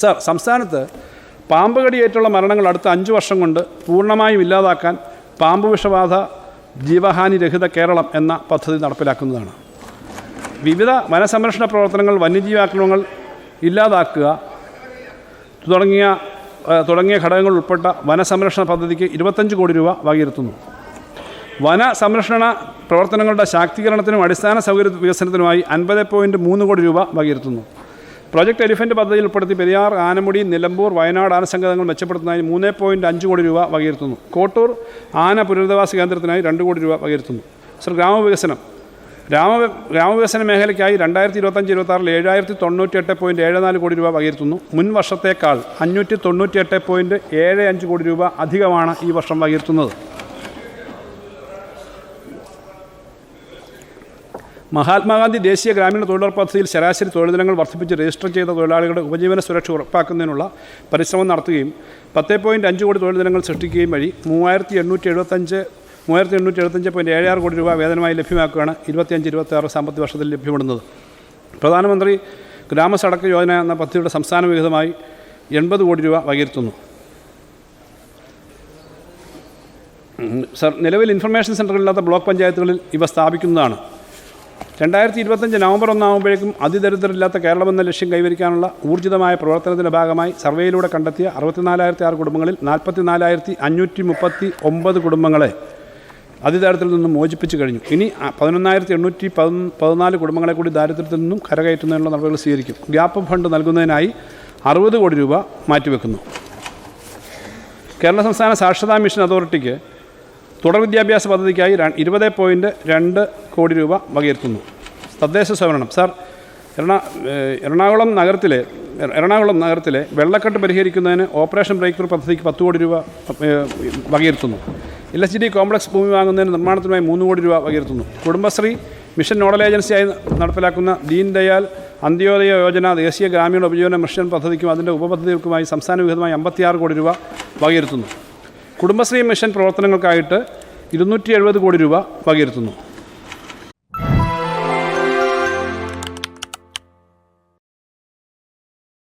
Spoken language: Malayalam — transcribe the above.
സാർ സംസ്ഥാനത്ത് പാമ്പ് കടിയേറ്റുള്ള മരണങ്ങൾ അടുത്ത അഞ്ച് വർഷം കൊണ്ട് പൂർണമായും ഇല്ലാതാക്കാൻ പാമ്പ് വിഷബാധ ജീവഹാനി രഹിത കേരളം എന്ന പദ്ധതി നടപ്പിലാക്കുന്നതാണ്. വിവിധ വനസംരക്ഷണ പ്രവർത്തനങ്ങൾ വന്യജീവി ആക്രമണങ്ങൾ ഇല്ലാതാക്കുക തുടങ്ങിയ തുടങ്ങിയ ഘടകങ്ങൾ ഉൾപ്പെട്ട വനസംരക്ഷണ പദ്ധതിക്ക് ഇരുപത്തഞ്ച് കോടി രൂപ വകയിരുത്തുന്നു. വന സംരക്ഷണ പ്രവർത്തനങ്ങളുടെ ശാക്തീകരണത്തിനും അടിസ്ഥാന സൗകര്യ വികസനത്തിനുമായി അൻപത് പോയിന്റ് മൂന്ന് കോടി രൂപ വകയിരുത്തുന്നു. പ്രൊജക്ട് എലിഫന്റ് പദ്ധതിയിൽ ഉൾപ്പെടുത്തി പെരിയാർ ആനമുടി നിലമ്പൂർ വയനാട് ആനസങ്കേതങ്ങൾ മെച്ചപ്പെടുത്തുന്നതിന് മൂന്ന് പോയിന്റ് അഞ്ച് കോടി രൂപ വകയിരുത്തുന്നു. കോട്ടൂർ ആന പുനരധിവാസ കേന്ദ്രത്തിനായി രണ്ട് കോടി രൂപ വകയിരുത്തുന്നു. സർ ഗ്രാമവികസനം. ഗ്രാമ ഗ്രാമവികസന മേഖലയ്ക്കായി രണ്ടായിരത്തി ഇരുപത്തഞ്ച് ഇരുപത്താറിൽ ഏഴായിരത്തി തൊണ്ണൂറ്റി എട്ട് പോയിന്റ് ഏഴ് നാല് കോടി രൂപ വകയിരുത്തുന്നു. മുൻ വർഷത്തേക്കാൾ അഞ്ഞൂറ്റി തൊണ്ണൂറ്റി എട്ട് പോയിന്റ് ഏഴ് അഞ്ച് കോടി രൂപ അധികമാണ് ഈ വർഷം വകയിരുത്തുന്നത്. മഹാത്മാഗാന്ധി ദേശീയ ഗ്രാമീണ തൊഴിലുറപ്പ് പദ്ധതിയിൽ ശരാശരി തൊഴിൽ ദിനങ്ങൾ വർദ്ധിപ്പിച്ച് രജിസ്റ്റർ ചെയ്ത തൊഴിലാളികളുടെ ഉപജീവന സുരക്ഷ ഉറപ്പാക്കുന്നതിനുള്ള പരിശ്രമം നടത്തുകയും പത്ത് പോയിന്റ് അഞ്ച് കോടി തൊഴിൽ ദിനങ്ങൾ സൃഷ്ടിക്കുകയും വഴി മൂവായിരത്തി എണ്ണൂറ്റി എഴുപത്തഞ്ച് മൂവായിരത്തി എണ്ണൂറ്റി എഴുപത്തഞ്ച് പോയിന്റ് ഏഴ് ആറ് കോടി രൂപ വേതനമായി ലഭ്യമാക്കുകയാണ് ഇരുപത്തിയഞ്ച് ഇരുപത്തി ആറ് സാമ്പത്തിക വർഷത്തിൽ ലഭ്യപ്പെടുന്നത്. പ്രധാനമന്ത്രി ഗ്രാമസടക്ക് യോജന എന്ന പദ്ധതിയുടെ സംസ്ഥാന വിഹിതമായി എൺപത് കോടി രൂപ വകയിരുത്തുന്നു. സർ നിലവിൽ ഇൻഫർമേഷൻ സെന്ററുകളില്ലാത്ത ബ്ലോക്ക് പഞ്ചായത്തുകളിൽ ഇവ സ്ഥാപിക്കുന്നതാണ്. രണ്ടായിരത്തി ഇരുപത്തഞ്ച് നവംബർ ഒന്നാകുമ്പോഴേക്കും അതിദരിദ്രരില്ലാത്ത കേരളമെന്ന ലക്ഷ്യം കൈവരിക്കാനുള്ള ഊർജിതമായ പ്രവർത്തനത്തിന്റെ ഭാഗമായി സർവേയിലൂടെ കണ്ടെത്തിയ അറുപത്തിനാലായിരത്തി ആറ് കുടുംബങ്ങളിൽ നാൽപ്പത്തിനാലായിരത്തി അഞ്ഞൂറ്റി മുപ്പത്തി ഒമ്പത് കുടുംബങ്ങളെ അതിദാരിദ്ര്യത്തിൽ നിന്നും മോചിപ്പിച്ചു കഴിഞ്ഞു. ഇനി പതിനൊന്നായിരത്തി എണ്ണൂറ്റി പതിന- പതിനാല് കുടുംബങ്ങളെ കൂടി ദാരിദ്ര്യത്തിൽ നിന്നും കരകയറ്റുന്നതിനുള്ള നടപടികൾ സ്വീകരിക്കും. ഗ്യാപ്പ് ഫണ്ട് നൽകുന്നതിനായി അറുപത് കോടി രൂപ മാറ്റിവെക്കുന്നു. കേരള സംസ്ഥാന സാക്ഷരതാ മിഷൻ അതോറിറ്റിക്ക് തുടർ വിദ്യാഭ്യാസ പദ്ധതിക്കായി ഇരുപത് പോയിന്റ് രണ്ട് കോടി രൂപ വകയിരുത്തുന്നു. തദ്ദേശ സ്വയംഭരണം സാർ എറണാ എറണാകുളം നഗരത്തിലെ എറ- എറണാകുളം നഗരത്തിലെ വെള്ളക്കെട്ട് പരിഹരിക്കുന്നതിന് ഓപ്പറേഷൻ ബ്രേക്ക് ത്രൂ പദ്ധതിക്ക് പത്ത് കോടി രൂപ വകയിരുത്തുന്നു എൽ എച്ച് ഡി കോംപ്ലക്സ് ഭൂമി വാങ്ങുന്നതിന് നിർമ്മാണത്തിനുമായി മൂന്ന് കോടി രൂപ വകയിരുത്തുന്നു. കുടുംബശ്രീ മിഷൻ നോഡൽ ഏജൻസിയായി നടപ്പിലാക്കുന്ന ദീൻ ദയാൽ അന്ത്യോദയ യോജന ദേശീയ ഗ്രാമീണ ഉപജീവന മിഷൻ പദ്ധതിക്കും അതിന്റെ ഉപപദ്ധതികൾക്കുമായി സംസ്ഥാന വിഹിതമായി അമ്പത്തിയാറ് കോടി രൂപ വകയിരുത്തുന്നു. കുടുംബശ്രീ മിഷൻ പ്രവർത്തനങ്ങൾക്കായിട്ട് ഇരുന്നൂറ്റി എഴുപത് കോടി രൂപ വകയിരുത്തുന്നു.